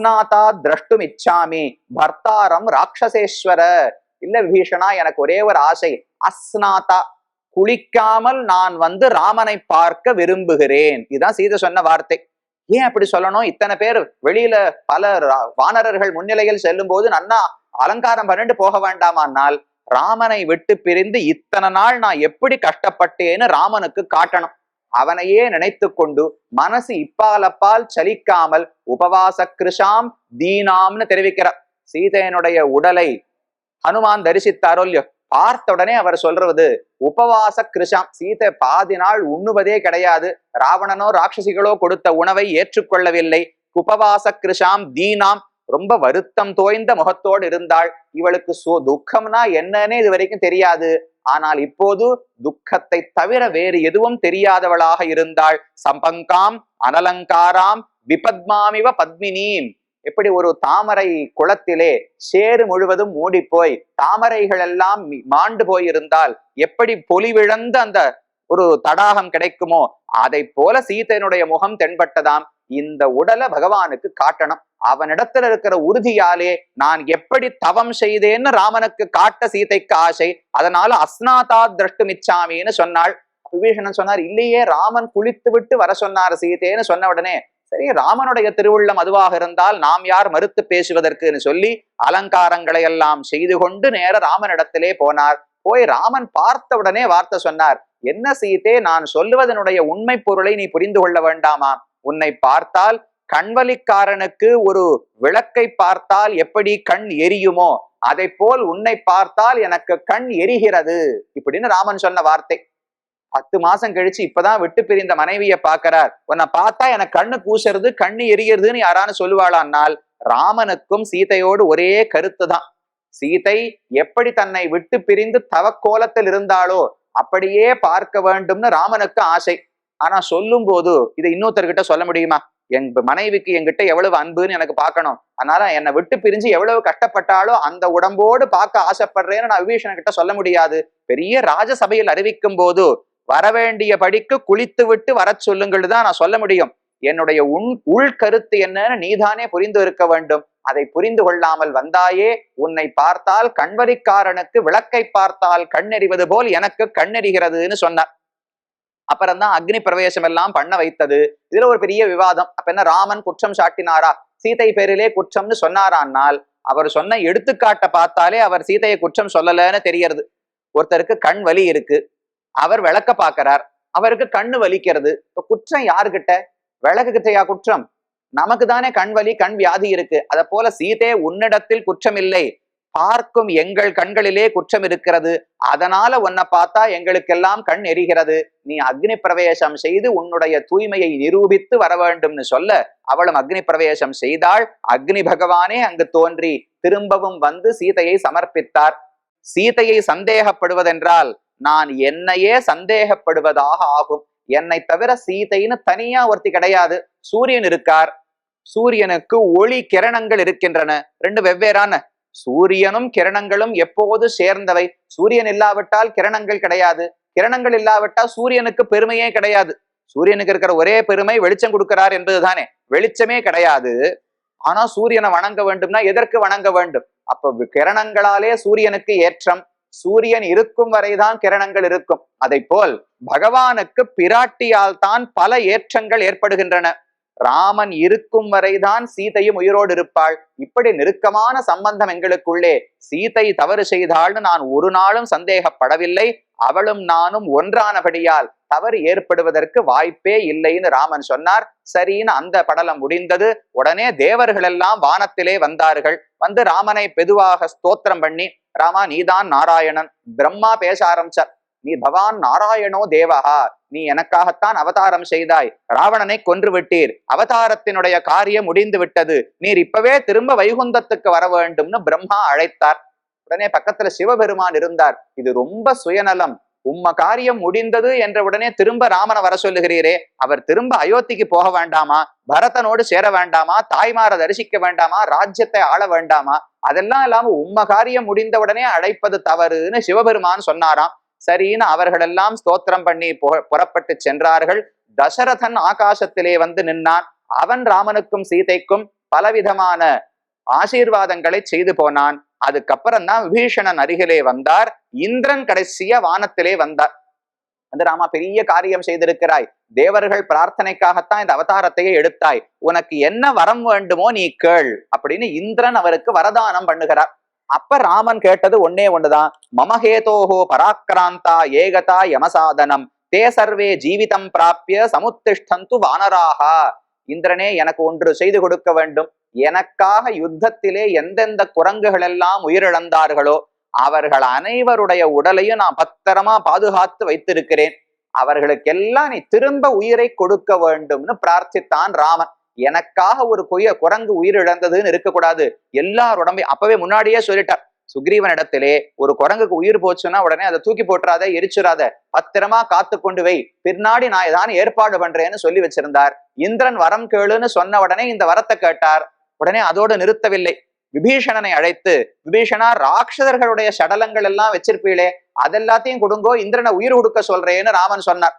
அஸ்நாதா திரஷ்டும் இச்சாமி பர்த்தாரம் ராட்சசேஸ்வர இல்ல விபீஷனா எனக்கு ஒரே ஒரு ஆசை. அஸ்நாதா குளிக்காமல் நான் வந்து ராமனை பார்க்க விரும்புகிறேன். இதுதான் சீதை சொன்ன வார்த்தை. ஏன் அப்படி சொல்லணும்? இத்தனை பேர் வெளியில பல ரா- வானரர்கள் முன்னிலையில் செல்லும் போது நன்னா அலங்காரம் பண்ணிட்டு போக வேண்டாமானால் ராமனை விட்டு பிரிந்து இத்தனை நாள் நான் எப்படி கஷ்டப்பட்டேன்னு ராமனுக்கு காட்டணும். அவனையே நினைத்து கொண்டு மனசு இப்பாலப்பால் சலிக்காமல் உபவாச கிருஷாம் தீனாம்னு தெரிவிக்கிறார். சீதையனுடைய உடலை ஹனுமான் தரிசித்தாரோ இல்லையோ? பார்த்த உடனே அவர் சொல்றது உபவாச கிருஷாம் சீதை பாதி நாள் உண்ணுவதே கிடையாது. ராவணனோ ராட்சசிகளோ கொடுத்த உணவை ஏற்றுக்கொள்ளவில்லை. உபவாச கிருஷாம் தீனாம். ரொம்ப வருத்தம் தோய்ந்த முகத்தோடு இருந்தாள். இவளுக்கு சோ துக்கம்னா என்னன்னே இது வரைக்கும் தெரியாது. ஆனால் இப்போது துக்கத்தை தவிர வேறு எதுவும் தெரியாதவளாக இருந்தாள். சம்பங்காம் அனலங்காராம் விபத்மாமிவ பத்மினீம். எப்படி ஒரு தாமரை குளத்திலே சேறு முழுவதும் மூடி போய் தாமரைகள் எல்லாம் மாண்டு போயிருந்தால் எப்படி பொலிவிழந்த அந்த ஒரு தடாகம் கிடைக்குமோ அதை போல சீதையனுடைய முகம் தென்பட்டதாம். இந்த உடலை பகவானுக்கு காட்டணும். அவனிடத்துல இருக்கிற உறுதியாலே நான் எப்படி தவம் செய்தேன்னு ராமனுக்கு காட்ட சீதைக்கு ஆசை. அதனால அஸ்நாதா திரஷ்டுமிச்சாமின்னு சொன்னாள். விபீஷணன் சொன்னார் இல்லையே ராமன் குளித்து விட்டு வர சொன்னார் சீதேன்னு சொன்ன உடனே சரி ராமனுடைய திருவுள்ளம் அதுவாக இருந்தால் நாம் யார் மறுத்து பேசுவதற்குன்னு சொல்லி அலங்காரங்களை எல்லாம் செய்து கொண்டு நேர ராமனிடத்திலே போனார். போய் ராமன் பார்த்த உடனே வார்த்தை சொன்னார் என்ன சீதே நான் சொல்லுவதனுடைய உண்மை பொருளை நீ புரிந்து கொள்ள வேண்டாமா? உன்னை பார்த்தால் கண்வலிக்காரனுக்கு ஒரு விளக்கை பார்த்தால் எப்படி கண் எரியுமோ அதை போல் உன்னை பார்த்தால் எனக்கு கண் எரிகிறது இப்படின்னு ராமன் சொன்ன வார்த்தை. பத்து மாசம் கழிச்சு இப்பதான் விட்டு பிரிந்த மனைவிய பாக்குறார் உன்னை பார்த்தா எனக்கு கண்ணு கூசுறது கண்ணு எரியறதுன்னு யாரானு சொல்லுவாளான்னால் ராமனுக்கும் சீதையோடு ஒரே கருத்து தான் சீதை எப்படி தன்னை விட்டு பிரிந்து தவக்கோலத்தில் இருந்தாளோ அப்படியே பார்க்க வேண்டும்னு ராமனுக்கு ஆசை. ஆனா சொல்லும் போது இதை இன்னொருத்தர்கிட்ட சொல்ல முடியுமா? என் மனைவிக்கு என்கிட்ட எவ்வளவு அன்புன்னு எனக்கு பார்க்கணும். அதனால என்னை விட்டு பிரிஞ்சு எவ்வளவு கஷ்டப்பட்டாலும் அந்த உடம்போடு பார்க்க ஆசைப்படுறேன்னு நான் விபீஷணன் கிட்ட சொல்ல முடியாது. பெரிய ராஜசபையில் அறிவிக்கும் போது வரவேண்டிய படிக்கு குளித்து விட்டு வர சொல்லுங்கள் தான் நான் சொல்ல முடியும். என்னுடைய உள் உள்கருத்து என்னன்னு நீதானே புரிந்து இருக்க வேண்டும். அதை புரிந்து கொள்ளாமல் வந்தாயே உன்னை பார்த்தால் கண்வரிக்காரனுக்கு விளக்கை பார்த்தால் கண்ணெறிவது போல் எனக்கு கண்ணெறிகிறதுன்னு சொன்னார். அப்புறம்தான் அக்னி பிரவேசம் எல்லாம் பண்ண வைத்தது. இதுல ஒரு பெரிய விவாதம். அப்ப என்ன ராமன் குற்றம் சாட்டினாரா? சீதை பேரிலே குற்றம்னு சொன்னாரானால் அவர் சொன்ன எடுத்துக்காட்டை பார்த்தாலே அவர் சீதையை குற்றம் சொல்லலன்னு தெரியறது. ஒருத்தருக்கு கண் வலி இருக்கு. அவர் விளக்க பாக்குறார் அவருக்கு கண்ணு வலிக்கிறது. இப்ப குற்றம் யாருக்கிட்ட விளக்கு கிட்டையா குற்றம்? நமக்கு தானே கண் வலி கண் வியாதி இருக்கு. அத போல சீதே உன்னிடத்தில் குற்றம் இல்லை பார்க்கும் எங்கள் கண்களிலே குற்றம் இருக்கிறது. அதனால உன்னை பார்த்தா எங்களுக்கெல்லாம் கண் எரிகிறது. நீ அக்னி பிரவேசம் செய்து உன்னுடைய தூய்மையை நிரூபித்து வர வேண்டும்னு சொல்ல அவளும் அக்னி பிரவேசம் செய்தாள். அக்னி பகவானே அங்கு தோன்றி திரும்பவும் வந்து சீதையை சமர்ப்பித்தார். சீதையை சந்தேகப்படுவதென்றால் நான் என்னையே சந்தேகப்படுவதாக ஆகும். என்னை தவிர சீதைன்னு தனியா ஒருத்தி கிடையாது. சூரியன் இருக்கார். சூரியனுக்கு ஒளி கிரணங்கள் இருக்கின்றன. ரெண்டு வெவ்வேறான சூரியனும் கிரணங்களும் எப்போது சேர்ந்தவை? சூரியன் இல்லாவிட்டால் கிரணங்கள் கிடையாது. கிரணங்கள் இல்லாவிட்டால் சூரியனுக்கு பெருமையே கிடையாது. சூரியனுக்கு இருக்கிற ஒரே பெருமை வெளிச்சம் கொடுக்கிறார் என்பதுதானே. வெளிச்சமே கிடையாது. ஆனா சூரியனை வணங்க வேண்டும்னா எதற்கு வணங்க வேண்டும்? அப்ப கிரணங்களாலே சூரியனுக்கு ஏற்றம். சூரியன் இருக்கும் வரைதான் கிரணங்கள் இருக்கும். அதை போல் பகவானுக்கு பிராட்டியால் தான் பல ஏற்றங்கள் ஏற்படுகின்றன. ராமன் இருக்கும் வரைதான் சீதையும் உயிரோடு இருப்பாள். இப்படி நெருக்கமான சம்பந்தம் எங்களுக்குள்ளே சீதை தவறு செய்தாள்னு நான் ஒரு நாளும் சந்தேகப்படவில்லை. அவளும் நானும் ஒன்றானபடியால் தவறு ஏற்படுவதற்கு வாய்ப்பே இல்லைன்னு ராமன் சொன்னார். சரின்னு அந்த படலம் முடிந்தது. உடனே தேவர்கள் எல்லாம் வானத்திலே வந்தார்கள். வந்து ராமனை பெதுவாக ஸ்தோத்திரம் பண்ணி ராமா நீதான் நாராயணன். பிரம்மா பேச ஆரம்பிச்சார். நீ பவான் நாராயணோ தேவஹா. நீ எனக்காகத்தான் அவதாரம் செய்தாய். ராவணனை கொன்று விட்டீர் அவதாரத்தினுடைய காரியம் முடிந்து விட்டது நீர் இப்பவே திரும்ப வைகுந்தத்துக்கு வர வேண்டும்னு பிரம்மா அழைத்தார். உடனே பக்கத்துல சிவபெருமான் இருந்தார். இது ரொம்ப சுயநலம். உம்ம காரியம் முடிந்தது என்ற உடனே திரும்ப ராமனை வர சொல்லுகிறீரே. அவர் திரும்ப அயோத்திக்கு போக வேண்டாமா? பரதனோடு சேர வேண்டாமா? தாய்மாரை தரிசிக்க வேண்டாமா? ராஜ்யத்தை ஆள வேண்டாமா? அதெல்லாம் இல்லாம உம்ம காரியம் முடிந்த உடனே அழைப்பது தவறுன்னு சிவபெருமான் சொன்னாராம். சரின்னு அவர்களெல்லாம் ஸ்தோத்திரம் பண்ணி புறப்பட்டு சென்றார்கள். தசரதன் ஆகாசத்திலே வந்து நின்னான். அவன் ராமனுக்கும் சீதைக்கும் பலவிதமான ஆசீர்வாதங்களை செய்து போனான். அதுக்கப்புறம் தான் விபீஷணன் அருகிலே வந்தார். இந்திரன் கடைசிய வானத்திலே வந்தார். வந்து ராமா பெரிய காரியம் செய்திருக்கிறாய். தேவர்கள் பிரார்த்தனைக்காகத்தான் இந்த அவதாரத்தையே எடுத்தாய். உனக்கு என்ன வரம் வேண்டுமோ நீ கேள் அப்படின்னு இந்திரன் அவருக்கு வரதானம் பண்ணுகிறார். அப்ப ராமன் கேட்டது ஒன்னே ஒண்ணுதான். மமஹேதோஹோ பராக்கிராந்தா ஏகதா யமசாதனம். தே சர்வே ஜீவிதம் பிராப்பிய சமுத்திஷ்டந்து வானராகா. இந்திரனே எனக்கு ஒன்று செய்து கொடுக்க வேண்டும். எனக்காக யுத்தத்திலே எந்தெந்த குரங்குகள் எல்லாம் உயிரிழந்தார்களோ அவர்கள் அனைவருடைய உடலையும் நான் பத்திரமா பாதுகாத்து வைத்திருக்கிறேன். அவர்களுக்கெல்லாம் நீ திரும்ப உயிரை கொடுக்க வேண்டும்னு பிரார்த்தித்தான் ராமன். எனக்காக ஒரு கொய்ய குரங்கு உயிரிழந்ததுன்னு இருக்கக்கூடாது. எல்லார் உடம்பை அப்பவே முன்னாடியே சொல்லிட்டார். சுக்ரீவன் இடத்திலே ஒரு குரங்குக்கு உயிர் போச்சுன்னா உடனே அதை தூக்கி போட்டுறாத எரிச்சிடாத பத்திரமா காத்து கொண்டு வை. பின்னாடி நான் ஏதாவது ஏற்பாடு பண்றேன்னு சொல்லி வச்சிருந்தார். இந்திரன் வரம் கேளுன்னு சொன்ன உடனே இந்த வரத்தை கேட்டார். உடனே அதோடு நிறுத்தவில்லை. விபீஷணனை அழைத்து விபீஷணா ராட்சதர்களுடைய சடலங்கள் எல்லாம் வச்சிருப்பீளே. அதெல்லாத்தையும் கொடுங்கோ இந்திரனை உயிர் கொடுக்க சொல்றேன்னு ராமன் சொன்னார்.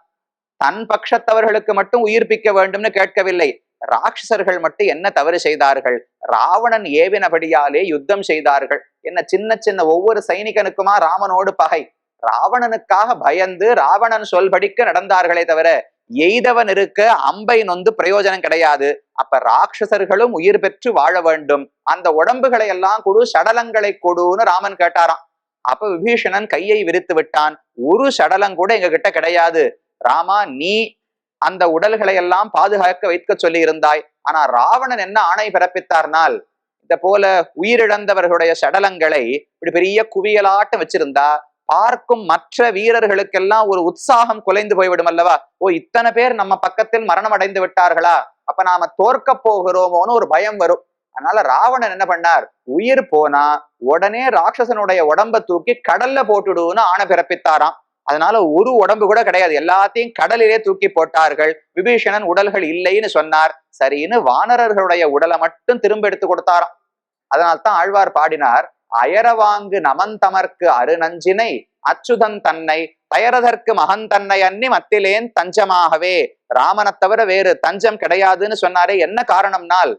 தன் பட்சத்தவர்களுக்கு மட்டும் உயிர்ப்பிக்க வேண்டும்னு கேட்கவில்லை. ராட்சசர்கள் மட்டும் என்ன தவறு செய்தார்கள்? ராவணன் ஏவினபடியாலே யுத்தம் செய்தார்கள். என்ன சின்ன சின்ன ஒவ்வொரு சைனிகனுக்குமா ராமனோடு பகை. ராவணனுக்காக பயந்து ராவணன் சொல்படிக்க நடந்தார்களே தவிர எய்தவன் இருக்க அம்பை நொந்து பிரயோஜனம் கிடையாது. அப்ப ராட்சசர்களும் உயிர் பெற்று வாழ வேண்டும். அந்த உடம்புகளை எல்லாம் கொடு சடலங்களை கொடுன்னு ராமன் கேட்டாராம். அப்ப விபீஷணன் கையை விரித்து விட்டான். ஒரு சடலம் கூட எங்க கிட்ட கிடையாது. ராமா நீ அந்த உடல்களை எல்லாம் பாதுகாக்க வைக்க சொல்லி இருந்தாய் ஆனா ராவணன் என்ன ஆணை பிறப்பித்தார்னால் இந்த போல உயிரிழந்தவர்களுடைய சடலங்களை இப்படி பெரிய குவியலாட்டம் வச்சிருந்தா பார்க்கும் மற்ற வீரர்களுக்கெல்லாம் ஒரு உற்சாகம் குலைந்து போய்விடும் அல்லவா? ஓ இத்தனை பேர் நம்ம பக்கத்தில் மரணம் அடைந்து விட்டார்களா? அப்ப நாம தோற்க போகிறோமோன்னு ஒரு பயம் வரும். அதனால ராவணன் என்ன பண்ணார்? உயிர் போனா உடனே ராட்சசனுடைய உடம்ப தூக்கி கடல்ல போட்டுடுன்னு ஆணை பிறப்பித்தாராம். அதனால ஒரு உடம்பு கூட கிடையாது. எல்லாத்தையும் கடலிலே தூக்கி போட்டார்கள். விபீஷணன் உடல்கள் இல்லைன்னு சொன்னார். சரின்னு வானரர்களுடைய உடலை மட்டும் திரும்ப எடுத்து கொடுத்தாராம். அதனால்தான் ஆழ்வார் பாடினார் அயரவாங்கு நமந்தமர்க்கு அருநஞ்சினை அச்சுதன் தன்னை தயரதற்கு மகன் தன்னை அன்னி மத்திலேன் தஞ்சமாகவே. ராமனை தவிர வேறு தஞ்சம் கிடையாதுன்னு சொன்னாரே என்ன காரணம்னால்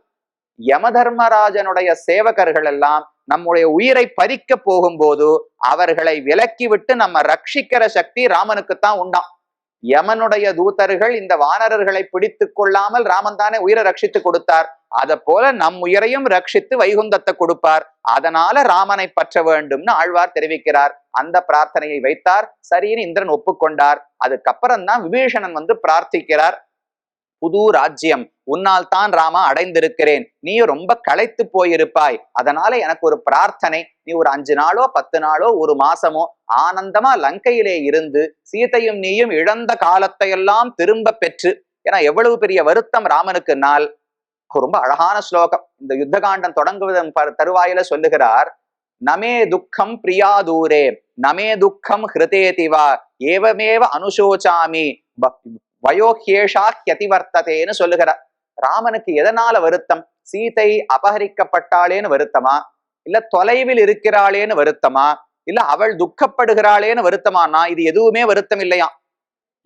யமதர்மராஜனுடைய சேவகர்கள் எல்லாம் நம்முடைய உயிரை பறிக்க போகும்போது அவர்களை விலக்கி விட்டு நம்ம ரட்சிக்கிற சக்தி ராமனுக்குத்தான் உண்டாம். யமனுடைய தூதர்கள் இந்த வானரர்களை பிடித்து கொள்ளாமல் ராமன் தானே உயிரை ரட்சித்து கொடுத்தார். அத போல நம் உயிரையும் ரட்சித்து வைகுந்தத்தை கொடுப்பார். அதனால ராமனை பற்ற வேண்டும்னு ஆழ்வார் தெரிவிக்கிறார். அந்த பிரார்த்தனையை வைத்தார். சரின்னு இந்திரன் ஒப்புக்கொண்டார். அதுக்கப்புறம் தான் விபீஷணன் வந்து பிரார்த்திக்கிறார். புது ராஜ்யம். உன்னால் தான் ராமா அடைந்திருக்கிறேன். நீ ரொம்ப களைத்து போயிருப்பாய். அதனால எனக்கு ஒரு பிரார்த்தனை. நீ ஒரு அஞ்சு நாளோ பத்து நாளோ ஒரு மாசமோ ஆனந்தமா லங்கையிலே இருந்து சீதையும் நீயும் இழந்த காலத்தை எல்லாம் திரும்ப பெற்று ஏன்னா எவ்வளவு பெரிய வருத்தம் ராமனுக்கு நாள் ரொம்ப அழகான ஸ்லோகம். இந்த யுத்த காண்டம் தொடங்குவதன் தருவாயில சொல்லுகிறார் நமே துக்கம் பிரியா தூரே. நமே துக்கம் ஹிருதேதிவா ஏவமேவ அனுசோச்சாமி. வயோஹேஷா ஹியதிவர்த்ததேன்னு சொல்லுகிறார். ராமனுக்கு எதனால வருத்தம்? சீதை அபகரிக்கப்பட்டாளேன்னு வருத்தமா? இல்ல தொலைவில் இருக்கிறாளேன்னு வருத்தமா? இல்ல அவள் துக்கப்படுகிறாளேன்னு வருத்தமானா இது எதுவுமே வருத்தம் இல்லையா?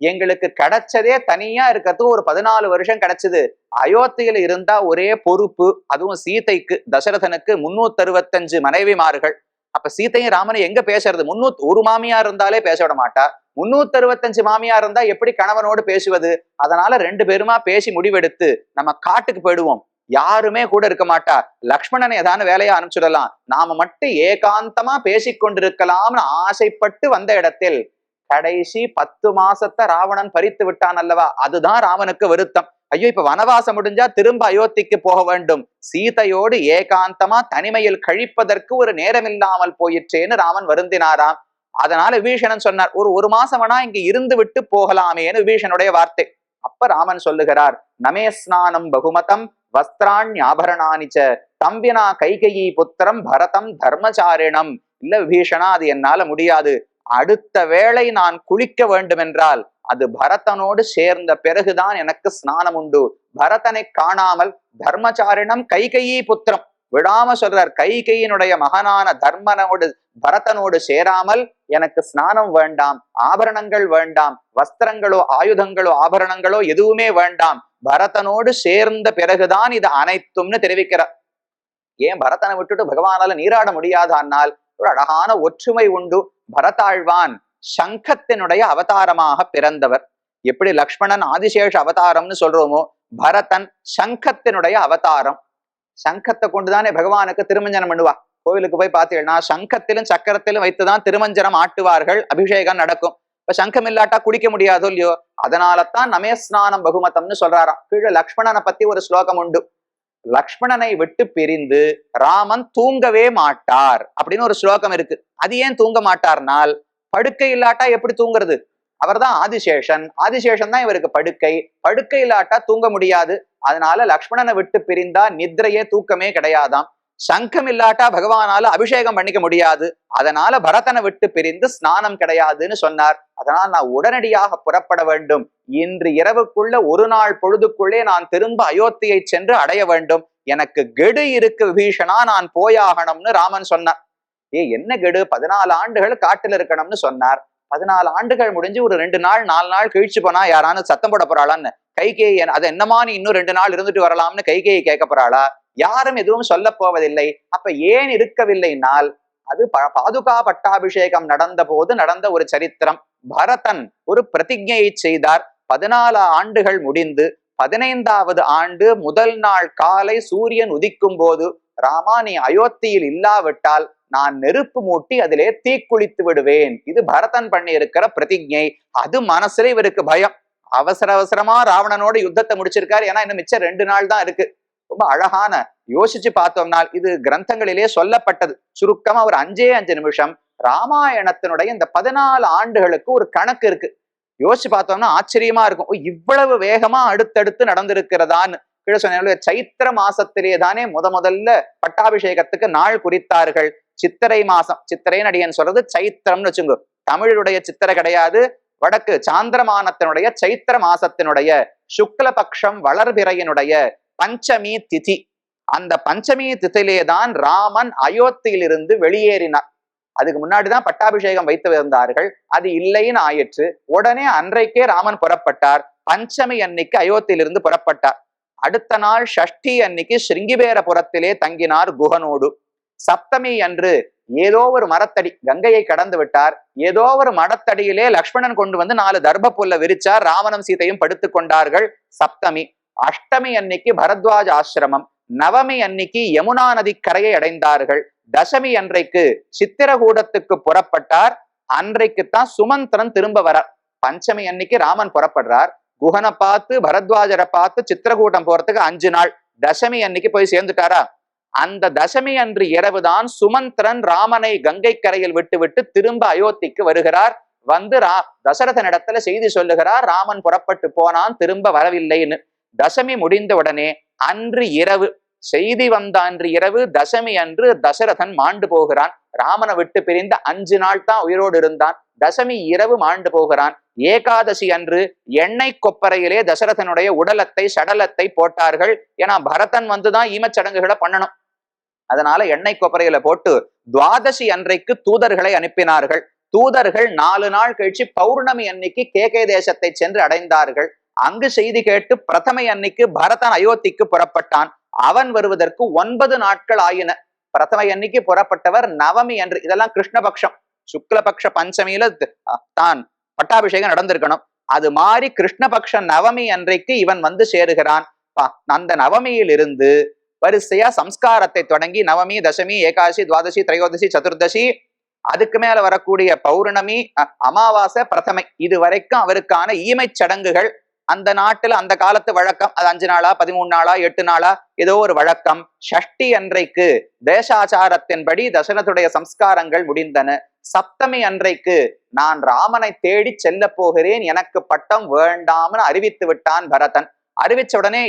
எங்களுக்கு கிடைச்சதே தனியா இருக்கிறது ஒரு பதினாலு வருஷம் கிடைச்சது. அயோத்தியில இருந்தா ஒரே பொறுப்பு அதுவும் சீதைக்கு தசரதனுக்கு முன்னூத்தி அறுபத்தஞ்சு மனைவிமார்கள். அப்ப சீத்தையும் ராமனை எங்க பேசுறது? முன்னூத்தி ஒரு மாமியா இருந்தாலே பேச விட மாட்டா. முன்னூத்தி அறுபத்தஞ்சு மாமியா இருந்தா எப்படி கணவனோடு பேசுவது? அதனால ரெண்டு பேருமா பேசி முடிவெடுத்து நம்ம காட்டுக்கு போயிடுவோம். யாருமே கூட இருக்க மாட்டா. லக்ஷ்மணனை ஏதான வேலையை அனுப்பிச்சுடலாம். நாம மட்டும் ஏகாந்தமா பேசிக்கொண்டிருக்கலாம்னு ஆசைப்பட்டு வந்த இடத்தில் கடைசி பத்து மாசத்தை ராவணன் பறித்து விட்டான் அல்லவா? அதுதான் ராவனுக்கு வருத்தம். ஐயோ இப்ப வனவாசம் முடிஞ்சா திரும்ப அயோத்திக்கு போக வேண்டும். சீதையோடு ஏகாந்தமா தனிமையில் கழிப்பதற்கு ஒரு நேரம் இல்லாமல் போயிற்றேன்னு ராமன் வருந்தினாராம். அதனால விபீஷணன் சொன்னார் ஒரு ஒரு மாசம் வேணா இங்க இருந்து விட்டு போகலாமேன்னு விபீஷனுடைய வார்த்தை. அப்ப ராமன் சொல்லுகிறார் நமே ஸ்நானம் பகுமதம் வஸ்திராண்யாபரணானிச்ச தம்பினா கைகையி புத்திரம் பரதம் தர்மச்சாரிணம் இல்ல விபீஷணா அது என்னால முடியாது. அடுத்த வேளை நான் குளிக்க வேண்டுமென்றால் அது பரதனோடு சேர்ந்த பிறகுதான் எனக்கு ஸ்நானம் உண்டு. பரதனை காணாமல் தர்மச்சாரிணம் கைகையி புத்திரம். விடாம சொல்றார் கைகையினுடைய மகனான தர்மனோடு பரதனோடு சேராமல் எனக்கு ஸ்நானம் வேண்டாம் ஆபரணங்கள் வேண்டாம் வஸ்திரங்களோ ஆயுதங்களோ ஆபரணங்களோ எதுவுமே வேண்டாம். பரதனோடு சேர்ந்த பிறகுதான் இது அனைத்தும்னு தெரிவிக்கிறார். ஏன் பரதனை விட்டுட்டு பகவானால நீராட முடியாதானால் ஒரு அழகான ஒற்றுமை உண்டு. பரதாழ்வான் சங்கத்தினுடைய அவதாரமாக பிறந்தவர். எப்படி லக்ஷ்மணன் ஆதிசேஷ அவதாரம்னு சொல்றோமோ பரதன் சங்கத்தினுடைய அவதாரம். சங்கத்தை கொண்டுதானே பகவானுக்கு திருமஞ்சனம் பண்ணுவா. கோவிலுக்கு போய் பார்த்தீங்கன்னா சங்கத்திலும் சக்கரத்திலும் வைத்துதான் திருமஞ்சனம் ஆட்டுவார்கள் அபிஷேகம் நடக்கும். இப்ப சங்கம் இல்லாட்டா குடிக்க முடியாதோ இல்லையோ அதனாலத்தான் நமே ஸ்நானம் பகுமதம்னு சொல்றாராம். கீழே லக்ஷ்மணனை பத்தி ஒரு ஸ்லோகம் உண்டு. லக்ஷ்மணனை விட்டு பிரிந்து ராமன் தூங்கவே மாட்டார் அப்படின்னு ஒரு ஸ்லோகம் இருக்கு. அது ஏன் தூங்க மாட்டார்னால் படுக்கை இல்லாட்டா எப்படி தூங்குறது? அவர்தான் ஆதிசேஷன். ஆதிசேஷன் தான் இவருக்கு படுக்கை. படுக்கை இல்லாட்டா தூங்க முடியாது. அதனால லக்ஷ்மணனை விட்டு பிரிந்தா நித்ரையே தூக்கமே கிடையாதாம். சங்கம் இல்லாட்டா பகவானால அபிஷேகம் பண்ணிக்க முடியாது. அதனால பரதனை விட்டு பிரிந்து ஸ்நானம் கிடையாதுன்னு சொன்னார். அதனால் நான் உடனடியாக புறப்பட வேண்டும். இன்று இரவுக்குள்ள ஒரு நாள் பொழுதுக்குள்ளே நான் திரும்ப அயோத்தியை சென்று அடைய வேண்டும். எனக்கு கெடு இருக்கு விபீஷனா நான் போயாகணும்னு ராமன் சொன்னார். ஏ என்ன கெடு? பதினாலு ஆண்டுகள் காட்டில் இருக்கணும்னு சொன்னார். பதினாலு ஆண்டுகள் முடிஞ்சு ஒரு ரெண்டு நாள் நாலு நாள் கழிச்சு போனா யாரானு சத்தம் போட போறாளான்னு. கைகேயி அது என்னமா நீ இன்னும் ரெண்டு நாள் இருந்துட்டு வரலாம்னு கைகேயை கேட்க போறாளா? யாரும் எதுவும் சொல்ல போவதில்லை அப்ப ஏன் இருக்கவில்லைனால் அது பாதுகா பட்டாபிஷேகம் நடந்த போது நடந்த ஒரு சரித்திரம். பரதன் ஒரு பிரதிஜையை செய்தார். பதினாலு ஆண்டுகள் முடிந்து பதினைந்தாவது ஆண்டு முதல் நாள் காலை சூரியன் உதிக்கும் போது ராமா நீ அயோத்தியில் இல்லாவிட்டால் நான் நெருப்பு மூட்டி அதிலே தீக்குளித்து விடுவேன். இது பரதன் பண்ணி இருக்கிற பிரதிஜை. அது மனசுல இவருக்கு பயம். அவசர அவசரமா ராவணனோட யுத்தத்தை முடிச்சிருக்காரு. ஏன்னா இன்னும் மிச்சம் ரெண்டு நாள் தான் இருக்கு. ரொம்ப அழகான யோசிச்சு பார்த்தோம்னால் இது கிரந்தங்களிலே சொல்லப்பட்டது. சுருக்கமா ஒரு அஞ்சே அஞ்சு நிமிஷம் ராமாயணத்தினுடைய இந்த பதினாலு ஆண்டுகளுக்கு ஒரு கணக்கு இருக்கு. யோசிச்சு பார்த்தோம்னா ஆச்சரியமா இருக்கும். இவ்வளவு வேகமா அடுத்தடுத்து நடந்திருக்கிறதான்னு. கீழே சொன்ன சைத்திர மாசத்திலே தானே முத முதல்ல பட்டாபிஷேகத்துக்கு நாள் குறித்தார்கள். சித்திரை மாசம். சித்திரை நடிகன் சொல்றது சைத்திரம்னு வச்சுங்க. தமிழுடைய சித்திரை கிடையாது. வடக்கு சாந்திரமானத்தினுடைய சைத்திர மாசத்தினுடைய சுக்லபக்ஷம் வளர்பிறையினுடைய பஞ்சமி திதி. அந்த பஞ்சமி திதியிலே தான் ராமன் அயோத்தியிலிருந்து வெளியேறினார். அதுக்கு முன்னாடிதான் பட்டாபிஷேகம் வைத்து வந்தார்கள் அது இல்லைன்னு ஆயிற்று. உடனே அன்றைக்கே ராமன் புறப்பட்டார். பஞ்சமி அன்னைக்கு அயோத்தியிலிருந்து புறப்பட்டார். அடுத்த நாள் ஷஷ்டி அன்னைக்கு ஸ்ருங்கிபேரபுரத்திலே தங்கினார் குகனோடு. சப்தமி அன்று ஏதோ ஒரு மரத்தடி கங்கையை கடந்து விட்டார். ஏதோ ஒரு மரத்தடியிலே லக்ஷ்மணன் கொண்டு வந்து நாலு தர்ப புல்ல விரிச்சார். ராவணம் சீதையும் படுத்துக் கொண்டார்கள். சப்தமி அஷ்டமி அன்னைக்கு பரத்வாஜ் ஆசிரமம் நவமி அன்னைக்கு யமுனா நதி கரையை அடைந்தார்கள். தசமி அன்றைக்கு சித்திரகூடத்துக்கு புறப்பட்டார். அன்றைக்குத்தான் சுமந்திரன் திரும்ப வரார் பஞ்சமி அன்னைக்கு ராமன் புறப்படுறார். குகனை பார்த்து பரத்வாஜரை பார்த்து சித்திரகூட்டம் போறதுக்கு அஞ்சு நாள் தசமி அன்னைக்கு போய் சேர்ந்துட்டாரா? அந்த தசமி அன்று இரவுதான் சுமந்திரன் ராமனை கங்கை கரையில் விட்டு விட்டு திரும்ப அயோத்திக்கு வருகிறார். வந்து ரா தசரதன் இடத்துல செய்தி சொல்லுகிறார் ராமன் புறப்பட்டு போனான் திரும்ப வரவில்லைன்னு. தசமி முடிந்த உடனே அன்று இரவு செய்தி வந்த அன்று இரவு தசமி அன்று தசரதன் மாண்டு போகிறான். ராமனை விட்டு பிரிந்த அஞ்சு நாள் தான் உயிரோடு இருந்தான். தசமி இரவு மாண்டு போகிறான். ஏகாதசி அன்று எண்ணெய் கொப்பரையிலே தசரதனுடைய உடலத்தை சடலத்தை போட்டார்கள். ஏன்னா பரதன் வந்துதான் ஈமச்சடங்குகளை பண்ணணும். அதனால எண்ணெய் கொப்பரையில போட்டு துவாதசி அன்றைக்கு தூதர்களை அனுப்பினார்கள். தூதர்கள் நாலு நாள் கழிச்சு பௌர்ணமி அன்னைக்கு கேகே தேசத்தை சென்று அடைந்தார்கள். அங்கு செய்தி கேட்டு பிரதமை அன்னைக்கு பரதன் அயோத்திக்கு புறப்பட்டான். அவன் வருவதற்கு ஒன்பது நாட்கள் ஆயின. பிரதமை அன்னைக்கு புறப்பட்டவர் நவமி அன்று. இதெல்லாம் கிருஷ்ணபக்ஷம். சுக்லபக்ஷ பஞ்சமியில தான் பட்டாபிஷேகம் நடந்திருக்கணும். அது மாதிரி கிருஷ்ணபக்ஷ நவமி அன்றைக்கு இவன் வந்து சேருகிறான். அந்த நவமியில் இருந்து வரிசையா சம்ஸ்காரத்தை தொடங்கி நவமி தசமி ஏகாதசி துவாதசி திரையோதசி சதுர்தசி அதுக்கு மேல வரக்கூடிய பௌர்ணமி அமாவாசை பிரதமை. இது வரைக்கும் அவருக்கான ஈமை சடங்குகள் அந்த நாட்டுல அந்த காலத்து வழக்கம் அது அஞ்சு நாளா பதிமூணு நாளா எட்டு நாளா ஏதோ ஒரு வழக்கம். ஷஷ்டி அன்றைக்கு தேசாச்சாரத்தின்படி தசரத்துடைய சம்ஸ்காரங்கள் முடிந்தன. சப்தமி அன்றைக்கு நான் ராமனை தேடி செல்ல போகிறேன் எனக்கு பட்டம் வேண்டாம்னு அறிவித்து விட்டான் பரதன். அறிவிச்ச உடனே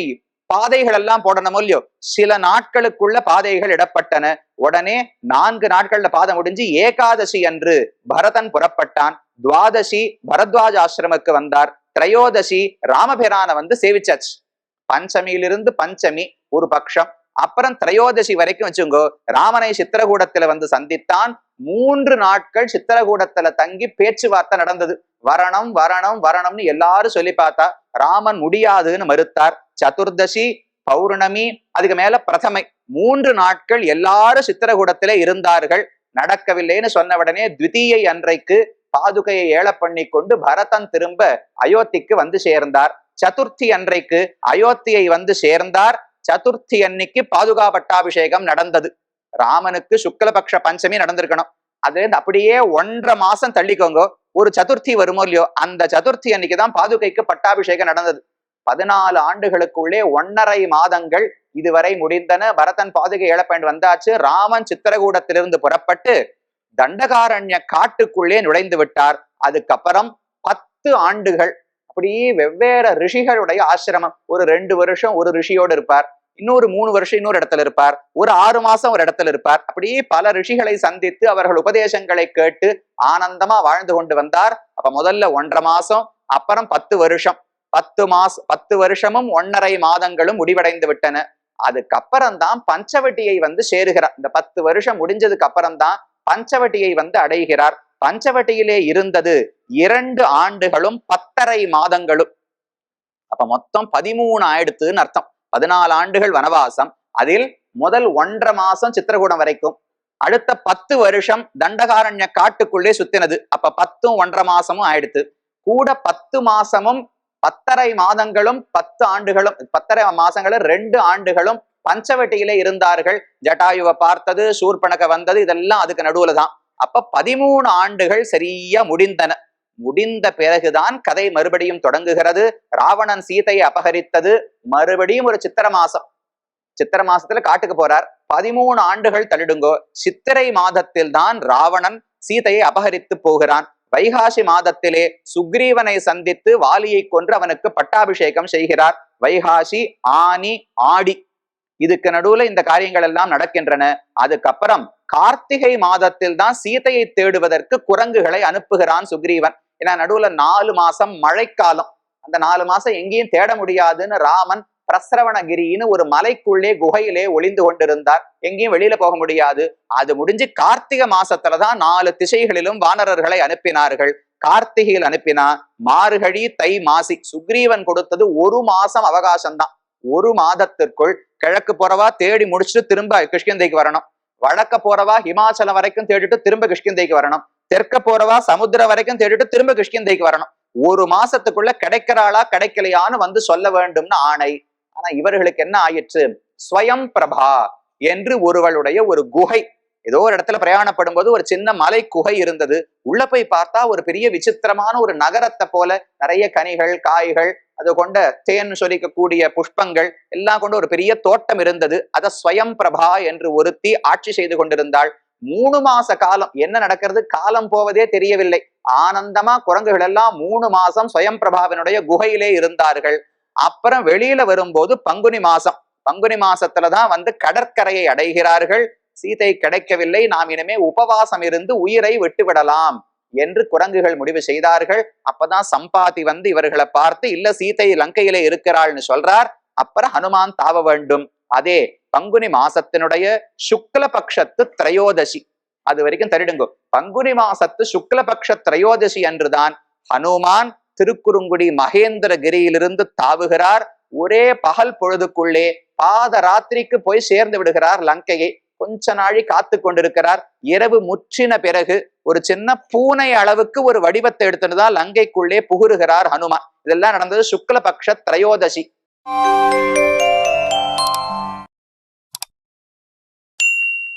பாதைகள் எல்லாம் போடணுமோ இல்லையோ? சில நாட்களுக்குள்ள பாதைகள் இடப்பட்டன. உடனே நான்கு நாட்கள்ல பாதை முடிஞ்சு ஏகாதசி அன்று பரதன் புறப்பட்டான். துவாதசி பரத்வாஜ ஆசிரமுக்கு வந்தார். திரையோதசி ராமபிரான வந்து சேவிச்சாச்சு. பஞ்சமியிலிருந்து பஞ்சமி ஒரு பட்சம் அப்புறம் திரையோதசி வரைக்கும் வச்சுங்கோ ராமனை சித்திரகூடத்துல வந்து சந்தித்தான். மூன்று நாட்கள் சித்திரகூடத்துல தங்கி பேச்சுவார்த்தை நடந்தது. வரணம் வரணம் வரணும்னு எல்லாரும் சொல்லி பார்த்தா ராமன் முடியாதுன்னு மறுத்தார். சதுர்தசி பௌர்ணமி அதுக்கு மேல பிரதமை. மூன்று நாட்கள் எல்லாரும் சித்திரகூடத்திலே இருந்தார்கள். நடக்கவில்லைன்னு சொன்ன உடனே த்விதீயை அன்றைக்கு பாதுகையை ஏல பண்ணி கொண்டு பரதன் திரும்ப அயோத்திக்கு வந்து சேர்ந்தார். சதுர்த்தி அன்றைக்கு அயோத்தியை வந்து சேர்ந்தார். சதுர்த்தி அன்னைக்கு பாதுகா பட்டாபிஷேகம் நடந்தது. ராமனுக்கு சுக்லபக்ஷ பஞ்சமி நடந்திருக்கணும். அது அப்படியே ஒன்றரை மாசம் தள்ளிக்கோங்க. ஒரு சதுர்த்தி வருமோ இல்லையோ அந்த சதுர்த்தி அன்னைக்கு தான் பாதுகைக்கு பட்டாபிஷேகம் நடந்தது. பதினாலு ஆண்டுகளுக்குள்ளே ஒன்னரை மாதங்கள் இதுவரை முடிந்தன. பரதன் பாதுகை இழப்பேண்டு வந்தாச்சு. ராமன் சித்திரகூடத்திலிருந்து புறப்பட்டு தண்டகாரண்ய காட்டுக்குள்ளே நுழைந்து விட்டார். அதுக்கப்புறம் பத்து ஆண்டுகள் அப்படியே வெவ்வேறு ரிஷிகளுடைய ஆசிரமம். ஒரு ரெண்டு வருஷம் ஒரு ரிஷியோடு இருப்பார். இன்னொரு மூணு வருஷம் இன்னொரு இடத்துல இருப்பார். ஒரு ஆறு மாசம் ஒரு இடத்துல இருப்பார். அப்படியே பல ரிஷிகளை சந்தித்து அவர்கள் உபதேசங்களை கேட்டு ஆனந்தமா வாழ்ந்து கொண்டு வந்தார். அப்ப முதல்ல ஒன்றரை மாசம் அப்புறம் பத்து வருஷம். பத்து மாசம் பத்து வருஷமும் ஒன்னரை மாதங்களும் முடிவடைந்து விட்டன. அதுக்கப்புறம் தான் பஞ்சவட்டியை வந்து சேருகிறார். இந்த பத்து வருஷம் முடிஞ்சதுக்கு அப்புறம் தான் பஞ்சவட்டியை வந்து அடைகிறார். பஞ்சவட்டியிலே இருந்தது இரண்டு ஆண்டுகளும் பத்தரை மாதங்களும். அப்ப மொத்தம் பதிமூணு ஆயிடுத்துன்னு அர்த்தம். பதினாலு ஆண்டுகள் வனவாசம். அதில் முதல் ஒன்றரை மாசம் சித்திரகூடம் வரைக்கும். அடுத்த பத்து வருஷம் தண்டகாரண்ய காட்டுக்குள்ளே சுத்தினது. அப்ப பத்தும் ஒன்றரை மாசமும் ஆயிடுத்து. கூட பத்து மாசமும் பத்தரை மாதங்களும் பத்து ஆண்டுகளும் பத்தரை மாசங்களும் ரெண்டு ஆண்டுகளும் பஞ்சவட்டியில இருந்தார்கள். ஜட்டாயுவை பார்த்தது சூர்பனக வந்தது இதெல்லாம் அதுக்கு நடுவுல தான். அப்ப பதிமூணு ஆண்டுகள் சரியா முடிந்தன. முடிந்த பிறகுதான் கதை மறுபடியும் தொடங்குகிறது. ராவணன் சீதையை அபகரித்தது மறுபடியும் ஒரு சித்திர மாசம். சித்திர மாசத்துல காட்டுக்கு போறார். பதிமூணு ஆண்டுகள் தள்ளிடுங்கோ. சித்திரை மாதத்தில் தான் ராவணன் சீதையை அபகரித்து போகிறான். வைகாசி மாதத்திலே சுக்ரீவனை சந்தித்து வாலியை கொன்று அவனுக்கு பட்டாபிஷேகம் செய்கிறார். வைகாசி ஆனி ஆடி. இதுக்கு நடுவுல இந்த காரியங்கள் எல்லாம் நடக்கின்றன. அதுக்கப்புறம் கார்த்திகை மாதத்தில் தான் சீதையை தேடுவதற்கு குரங்குகளை அனுப்புகிறான் சுக்ரீவன். ஏன்னா நடுவுல நாலு மாசம் மழைக்காலம். அந்த நாலு மாசம் எங்கேயும் தேட முடியாதுன்னு ராமன் பிரசரவணகிரின்னு ஒரு மலைக்குள்ளே குகையிலே ஒளிந்து கொண்டிருந்தார். எங்கேயும் வெளியில போக முடியாது. அது முடிஞ்சு கார்த்திகை மாசத்துலதான் நாலு திசைகளிலும் வானரர்களை அனுப்பினார்கள். கார்த்திகையில் அனுப்பினா மார்கழி தை மாசி சுக்ரீவன் கொடுத்தது ஒரு மாசம் அவகாசம்தான். ஒரு மாதத்திற்குள் கிழக்கு போறவா தேடி முடிச்சுட்டு திரும்ப கிருஷ்ணந்தைக்கு வரணும். வடக்க போறவா ஹிமாச்சலம் வரைக்கும் தேடிட்டு திரும்ப கிருஷ்ணந்தைக்கு வரணும். தெற்க போறவா சமுத்திரம் வரைக்கும் தேடிட்டு திரும்ப கிருஷ்ணந்தைக்கு வரணும். ஒரு மாசத்துக்குள்ள கிடைக்கிறாளா கிடைக்கலையான்னு வந்து சொல்ல வேண்டும்னு ஆணை. ஆனா இவர்களுக்கு என்ன ஆயிற்று? ஸ்வயம் பிரபா என்று ஒருவளுடைய ஒரு குகை. ஏதோ ஒரு இடத்துல பிரயாணப்படும் போது ஒரு சின்ன மலை குகை இருந்தது. உள்ள போய் பார்த்தா ஒரு பெரிய விசித்திரமான ஒரு நகரத்தை போல நிறைய கனிகள் காய்கள் அது கொண்ட தேன் சொலிக்கக்கூடிய புஷ்பங்கள் எல்லாம் கொண்டு ஒரு பெரிய தோட்டம் இருந்தது. அதை ஸ்வயம் பிரபா என்று ஒருத்தி ஆட்சி செய்து கொண்டிருந்தாள். மூணு மாச காலம் என்ன நடக்கிறது? காலம் போவதே தெரியவில்லை. ஆனந்தமா குரங்குகள் எல்லாம் மூணு மாசம் ஸ்வயம் பிரபாவினுடைய குகையிலே இருந்தார்கள். அப்புறம் வெளியில வரும்போது பங்குனி மாசம். பங்குனி மாசத்துலதான் வந்து கடற்கரையை அடைகிறார்கள். சீதை கிடைக்கவில்லை. நாம் இனிமே உபவாசம் இருந்து உயிரை விட்டுவிடலாம். என்று குரங்குகள் முடிவு செய்தார்கள். அப்பதான் சம்பாதி வந்து இவர்களை பார்த்து இல்ல சீதை லங்கையிலே இருக்கிறாள்னு சொல்றார். அப்புறம் ஹனுமான் தாவ வேண்டும். அதே பங்குனி மாசத்தினுடைய சுக்லபக்ஷத்து திரையோதசி. அது வரைக்கும் தரிடுங்கோ பங்குனி மாசத்து சுக்லபக்ஷ திரையோதசி அன்றுதான் ஹனுமான் திருக்குறுங்குடி மகேந்திரகிரியிலிருந்து தாவுகிறார். ஒரே பகல் பொழுதுக்குள்ளே பாத ராத்திரிக்கு போய் சேர்ந்து விடுகிறார் லங்கையை. கொஞ்ச நாழி காத்து கொண்டிருக்கிறார். இரவு முற்றின பிறகு ஒரு சின்ன பூனை அளவுக்கு ஒரு வடிவத்தை எடுத்துட்டுதான் லங்கைக்குள்ளே புகுறுகிறார் ஹனுமான். இதெல்லாம் நடந்தது சுக்லபக்ஷ திரையோதசி.